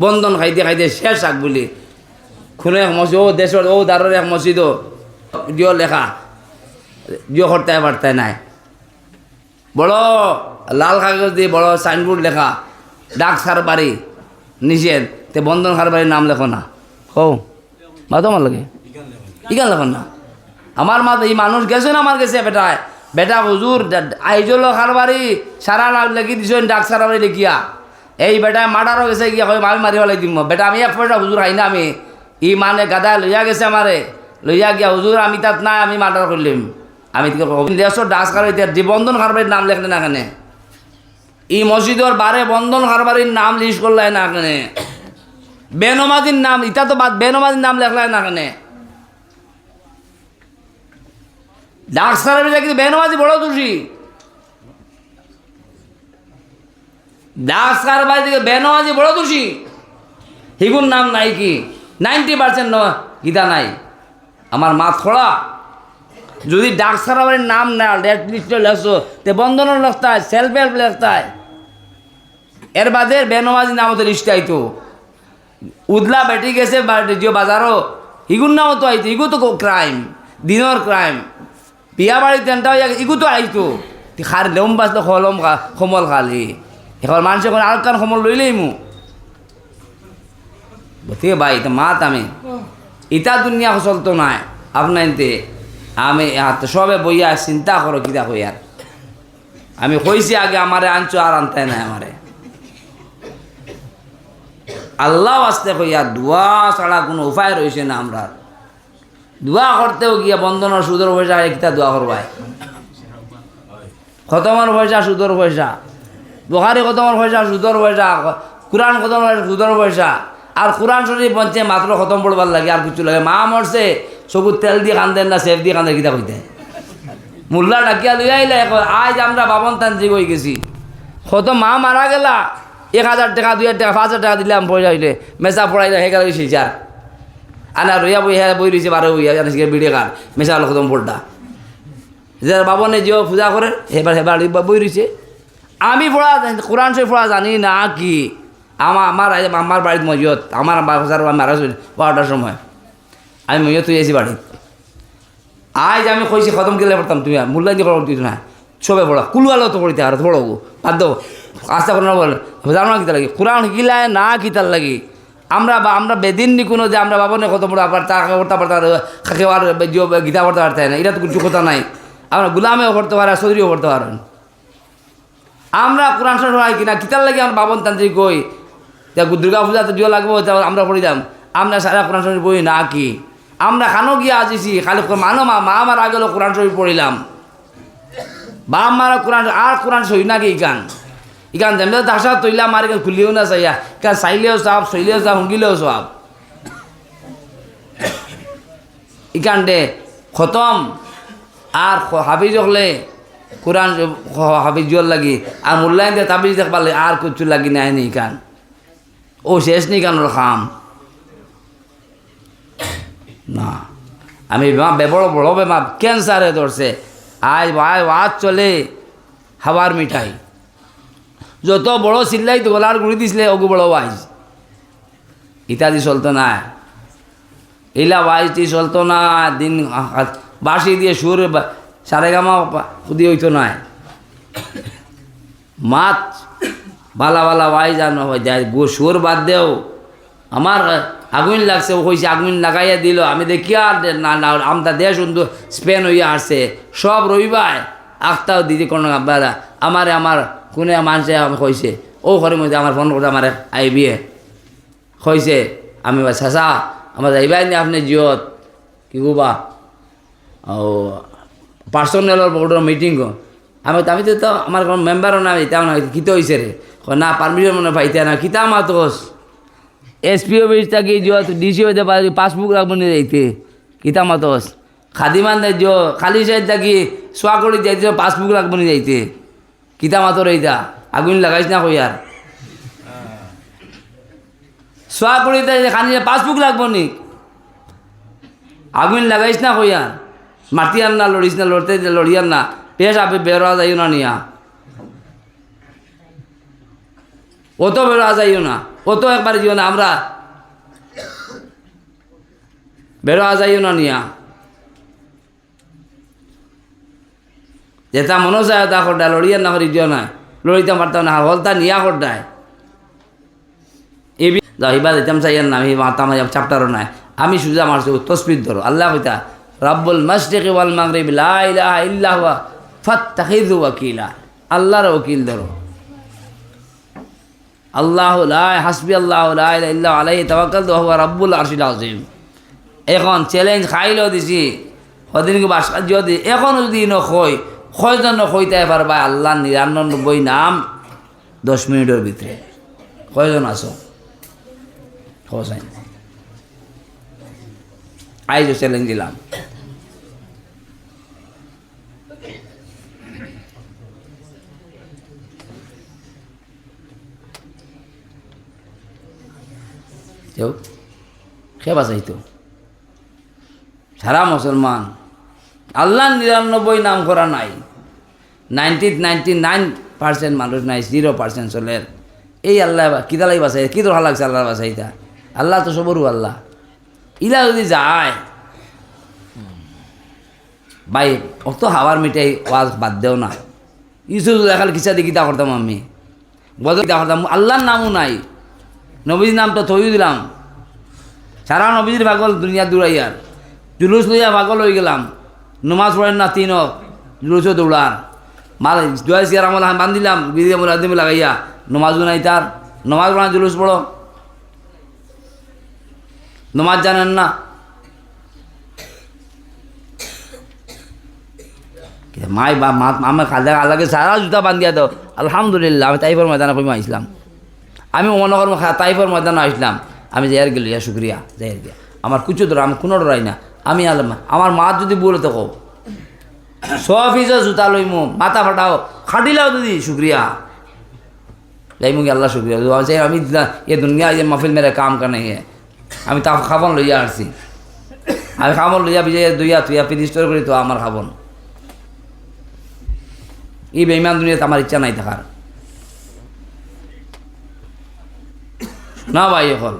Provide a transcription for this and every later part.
বন্ধন খাইতে খাইতে শেষ আগ বলি। খুনে এক মসজিদ ও দেশের ও দারের এক মসজিদ দিও লেখা। দিও করতে পারতে নাই। বড় লাল কাগজ দিয়ে বড় সাইনবোর্ড লেখা, ডাক সার বাড়ি নিষেধ তে বন্ধন খার বাড়ির নাম লেখো না। হো মা তো আমার লাগে। ইগান লেখো না। আমার মা এই মানুষ গেছে না আমার গেছে বেটায় বেটা হুজুর আইজল খার বাড়ি সারা লেখি দিছ, ডাক সারা বাড়ি লেখিয়া। এই বেটায় মার্ডারও গেছে, গিয়া হয় আমি মারি ফেলাই দিম। বেটা, আমি এক পয়সা হুজুর হাই না আমি। ই মানে গাদা লইয়া গেছে আমারে। লইয়া গিয়া হুজুর, আমি তাত নাই, আমি মার্ডার করলিম আমি দেড়শো ডাস খার যে বন্ধন খার বাড়ির নাম লেখলে না এখানে ই মসজিদর বারে বন্ধন কারবারির নাম লিস্ট করলাই না এখানে বেনমাজির নাম ইটা তো বাদ বেনমাজির নাম লেখলাই না এখানে ডাক সারের কিন্তু বেনমাজি বড় দোষী সার বাড়ি থেকে বেনমাজি বড় দোষী হিগুর নাম নাই কি? নাইনটি পার্সেন্ট গীতা নাই। আমার মাত খোলা। যদি ডাক সারাবারের নাম না, রেড লিস্টে লেখছো, তে বন্ধনের লেখতে হয় সেলফ হেল্প লেখতে হয় এর বাদে বেনমাজি নাম তো লিস্টে আইতো। উদলা বেটি গেছে যে বাজারও। ইগুর নামও তো আইতো, ইগু তো ক্রাইম দিনের ক্রাইম বিয়া বাড়ি তেনটা ইগু তো আইতো। খার লেম বাঁচলো খলম খা- সমল খালি। এখন মানুষ এখন আর কান সমল লইলেই মু। বতিয়ে ভাই তো মাত আমি। ইটা দুনিয়া চলতো নাই। আপনার আমি হাত সবে বইয়া চিন্তা করো কিতা কইয়ার আমি কইছি আগে আমারে আনছো আর আনতে নাই আমারে। আল্লাহ আসতে কইয়া দোয়া ছাড়া কোনো উপায় রয়েছে না আমরা। দোয়া করতেও গিয়া বন্ধনের সুদর পয়সা একটা দোয়া করবাই? খতমের পয়সা সুদর পয়সা। বহারি খতমের পয়সা সুদর পয়সা কোরআন খতমের পয়সা সুদর পয়সা আর কোরআন শরীফ বঞ্চে মাত্র খতম পড়বার লাগে আর কিছু লাগে। মা মরছে চকুর তেল দিয়ে কান্দেন না সেফ দিয়ে কান্দে কিতা কইতে। মোল্লা ডাকিয়া লই আইলে আজ আমরা বাবন তান্ত্রিক হয়ে গেছি। কত মা মারা গেলা। এক হাজার টাকা, দুই হাজার টাকা, পাঁচ হাজার টাকা দিলাম পয়সা হইলে। মেসা পড়াইলে হে গেল সিজার আনা রইয়া বই হ্যাঁ বই রয়েছে বারো বইয়া জানিস বিড়ে কার মেসা হলো খতম পড়টা যে বাবনে যে পূজা করে এবার হেবার বই রয়েছে আমি পড়া কোরআন শরীফ পড়া জানি না কি? আমার আমার আমার বাড়ির মজিয়ত আমার বাজার মারা বারোটার সময়। আমি মজিয়ত হয়ে আছি বাড়িত। আজ আমি কইছি খতম গেলে পড়তাম তুমি মূল্যায়ন দিয়ে পড়া না। সবে পড়া, কুলুয়ালো তো পড়িতে আর, পড়ো বাদ আস্তে করে না বলে, জানো না কিতা লাগে? কোরআন শিকিলায় না কিতার লাগে? আমরা বা, আমরা বেদিন নি কোনো যে আমরা বাবনে কত বড় আবার তা করতে পারতাম খাকে আর গীতা পড়তে পারতাম না এটা তো কিছু কথা নাই। আমরা গুলামেও করতে পারে চৌধুরীও করতে পারেন আমরা কোরআন শরীফ হয় কিনা? কিতার লাগে আমরা বাবন তান্ত্রিক কই? দুর্গা পূজাতে জিও লাগবো আমরা পড়ি দাম। আমরা সারা কোরআন শরীফ বই না কি? আমরা খানো গিয়া আজিছি খালি মানো মা মা আমার আগেলো কোরআন শরীফ পড়িলাম। বাপ মারা কোরআন আর কোরআন সই নাকি ইকান ইকান যেমন দাসা তৈলাম আর ইকান খুলিও না চাইয়া ইকান চাইলেও চাপ, চইলেও চাপ, হুঙ্গিলেও চাপ। ইকান দে, খতম। আর হাফিজ হলে কোরআন হাফিজ জোর লাগি, আর মূল্যায়ন দিয়ে তাবিজ দেখ পারলে আর কিছু লাগি নাই নি কান। ও শেষ নি কানোর খাম। না। আমি বড় বড় বেমার ক্যান্সারে ধরছে। আজ ভাই আজ চলে হাওয়ার মিঠাই। যত বড় চিল্লাই তো গলার গুড়ি দিছিলে ওগু বড় ওয়াইজ। ইত্যাদি চলতো না। ইলা ওয়াইজটি চলতো না, দিন বাসি দিয়ে সুর বা- সারে গামা খুদি হইতো না মাছ বালা বালা ওয়াইজ আর নহয় যায় গো সুর বাদ দেও। আমার আগুন লাগছে, ও কইছে, আগুন লাগাইয়া দিল। আমি দেখি আর না না আমটা দেশ সুন্দর স্পেন হইয়া আসছে। সব রবিবার আখটাও দিদি কোনো বারা আমারে আমার কোনে মানুষে আমি কইছে, ও ঘরের মধ্যে আমার ফোন করতে আমার আইবিয়ে। কইছে, আমি বা চাচা, আমার যাইবাই নি আপনি জিয়ত। কি কবা ও পার্সোনাল বোর্ডের মিটিং আমি তো- আমি তো তো আমার কোনো মেম্বারও না এটাও না কিতে হয়েছে রে না পারমিশন মনে পাইতে না কিতা মাতোস এসপি অফিস থাকি যত ডিসি হইতে পারি পাসবুক রাখব নিয়ে যাইতে কিতা মাতোস খাদিমান যো খালি সাইড থাকি সোয়া করে যাইতে পাসবুক রাখব নিয়ে যাইতে কিতা মাতর এইটা? আগুন লাগাইছ না কই আর সোয়া করে খানি পাসবুক লাগবো নি? আগুন লাগাইছ না কই আর মাতি আর না লড়িস না লড়তে লড়িয়ার না পেশ আপে বেরোয়া যাইও না নিয়া। অত বেরো যাইও না। অত একবার যেও না, আমরা। বেরো যাইও না নিয়া। যেটা মনে চায় তা করডায় লড়িয়ার না করি দিও না লড়িতে পারতাম না হলতা নিয়া করডায় এবি যাইবা দিতাম চাইয়ার না আমি মাতাম চাপটারও নাই। আমি সুজা মারছি তসপির ধরো আল্লাহ কইতা রাব্বুল মাসরিক ওয়াল মাগরিব, লা ইলাহা ইল্লা হুয়া, ফাত্তাখিযু ওয়াকিলা। আল্লাহর ওকিল ধরো। আল্লাহ লা, হাসবি আল্লাহ লা ইলাহা ইল্লা আলাইহি তাওয়াক্কালতু ওয়া হুয়া রাব্বুল আরশিল আযীম। এখন চ্যালেঞ্জ খাইলেও দিছি সদিনকে ভাস্কর্য দি এখনও যদি নখই কয়জন নখইতে পারবা আল্লাহ নিরানব্বই নাম দশ মিনিটের ভিতরে। কয়জন আছো? হোসাইন আইজ চ্যালেঞ্জ দিলাম। সারা মুসলমান। আল্লাহ নিরানব্বই নাম করা নাই। নাইনটি নাইনটি নাইন পার্সেন্ট মানুষ নাই, জিরো পার্সেন্ট চলের। এই আল্লাহ কিদালাই বাঁচাই কি দোহা লাগছে আল্লাহ বাঁচাইতা আল্লাহ তো সবরু আল্লাহ। ইলা যদি যায় ভাই, অত হাওয়ার মিটাই ওয়াজ বাদ দেও না। ইসু দেখাল কিসা দিয়ে গীতা করতাম আমি? বদল গীতা করতাম। আল্লাহর নামও নাই। নবীর নাম তো থই দিলাম। সারা নবীর ভাগল দুনিয়া দৌড়াইয়ার জুলুস লইয়া ভাগল হয়ে গেলাম। নমাজ পড়েন না তিন জুলুসও দৌড়ার মাল জয় সিয়ার আমল বান্ধিলাম বিদিয়া মুরাদিম লাগাইয়া। নমাজও নাই তার। নমাজ পড়া জুলুস পড়ো। নমাজ জানেন না। মাই বা মা, আমার খাদা আল্লাহকে সারা জুতা বান্ধিয়া দাও। আলহামদুলিল্লাহ, আমি তাইফর ময়দানে কমে আসলাম। আমি মনে করব তাইফর ময়দানে আসলাম। আমি যাইয়ার গেল ইয়া শুক্রিয়া যাইয়ার গিয়া আমার কুচু ধরো, আমি কোনো ডরাই না। আমি আলম, আমার মা যদি বলে থাকো সফিসে জুতা লইমু, মাথা ফাটাও, খাটিলাও দিদি শুক্রিয়া। যাইমু কি আল্লাহ শুক্রিয়া। আমি এ দুনিয়া যে মাহফিল মেরে কাম কানে আমি তা খাবন লইয়া আসছি। আমি খাবন লইয়া বিজয় দুইয়া তুইয়া পিরিস্টর করি তো আমার খাবন। এই বেইমান দুনিয়াতে আমার ইচ্ছা নাই থাকার। না ভাই এখন।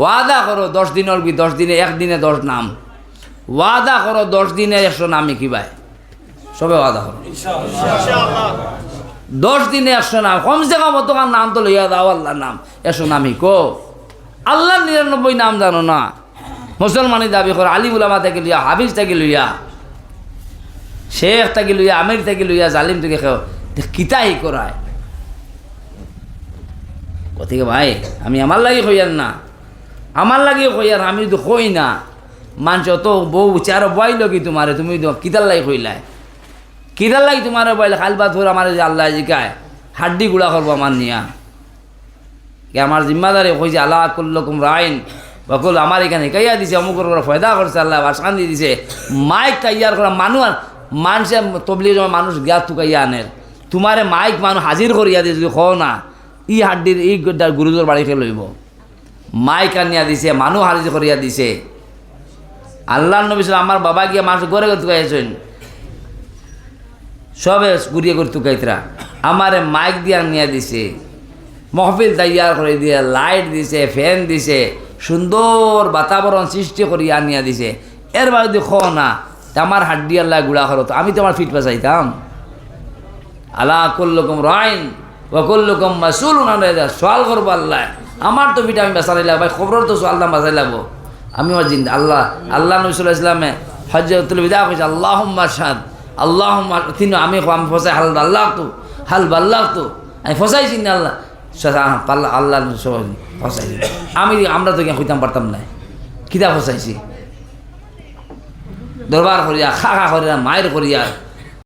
ওয়াদা করো, দশ দিনের কি দশ দিনে একদিনে দশ নাম। ওয়াদা করো, দশ দিনে একশো নামে কি ভাই? সবে ওয়াদা করো। দশ দিনে একশো নাম, কমসে কম অতকার নাম তো লইয়া দাও আল্লাহর নাম। একশো নামই কো? আল্লাহ নিরানব্বই নাম জানো না? মুসলমানি দাবি করো আলী উলামা থেকে লইয়া, হাফিজ থেকে লইয়া। শেখ থেকে লইয়া আমির থেকে লইয়া, জালিম থেকে খেও কিতাই করায় গতিকে ভাই, আমি আমার লাগি কইয়ার না। আমার লাগি কইয়ার আমি যদি কই না। মানুষ অত বউ চার বইল কি তোমারে তুমি তো কিতার লাগি কইলাই। কিতার লাগি তোমার বইলে, খাল বা ধর আমার আল্লাহ জিকায় হাড্ডি গুড়া করব আমার নিয়া। আমার জিম্মাদারি কইছে আল্লাহ কুল্লকুম রাইন বকুল আমার এখানে কাইয়া দিছে অমুকের করে ফয়দা করছে আল্লাহ বাসান দিয়ে দিছে। মাইক কাইয়ার করা মানুষ মানুষে তবলিগ মানুষ জ্ঞাত তুকাইয়া আনের তোমারে মাইক মানুষ হাজির করিয়া দিয়ে যদি না, ই হাড্ডির, ই গুরুজোর বাড়িতে লইব। মাইক আনিয়া দিছে, মানুষ হাজির করিয়া দিছে। আল্লাহ নবী আমার বাবা গিয়া মানুষ গড়ে গড়ে তুকাইছেন সবে গুড়িয়ে করে তুকাইতরা আমারে মাইক দিয়া নিয়ে দিছে। মহফিল তৈয়ার করে দিয়ে, লাইট দিছে, ফ্যান দিছে, সুন্দর বাতাবরণ সৃষ্টি করিয়া আনিয়া দিছে। এর বাদ খো না আমার হাড্ডি আল্লাহ গুড়া করো তো, আমি তোমার ফিট পাচাইতাম আল্লাহ কুল্লুকুম রাইন ও কুল্লুকুম মাসুল সোয়াল করব আল্লাহ। আমার তো ফিট, আমি বেসারাই লাগবো ভাই খবর তো সোয়াল দাম বাঁচাই লাগবো আমি আমার জিন্দা, আল্লাহ আল্লাহ নবীল ইসলামে হজরতুল বিদা কইছে আল্লাহ সাদ আল্লাহ তিন আমি আমি ফসাই, হাল আল্লাহ তো হাল বাল্লাহ তো আমি ফসাইছি না আল্লাহ। পাল্লা, আল্লাহ ফসাইছি আমি, আমরা তো হইতাম পারতাম না। কিতা ফসাইছি? দরবার করিয়া খা খা করিয়া মায়ের করিয়া।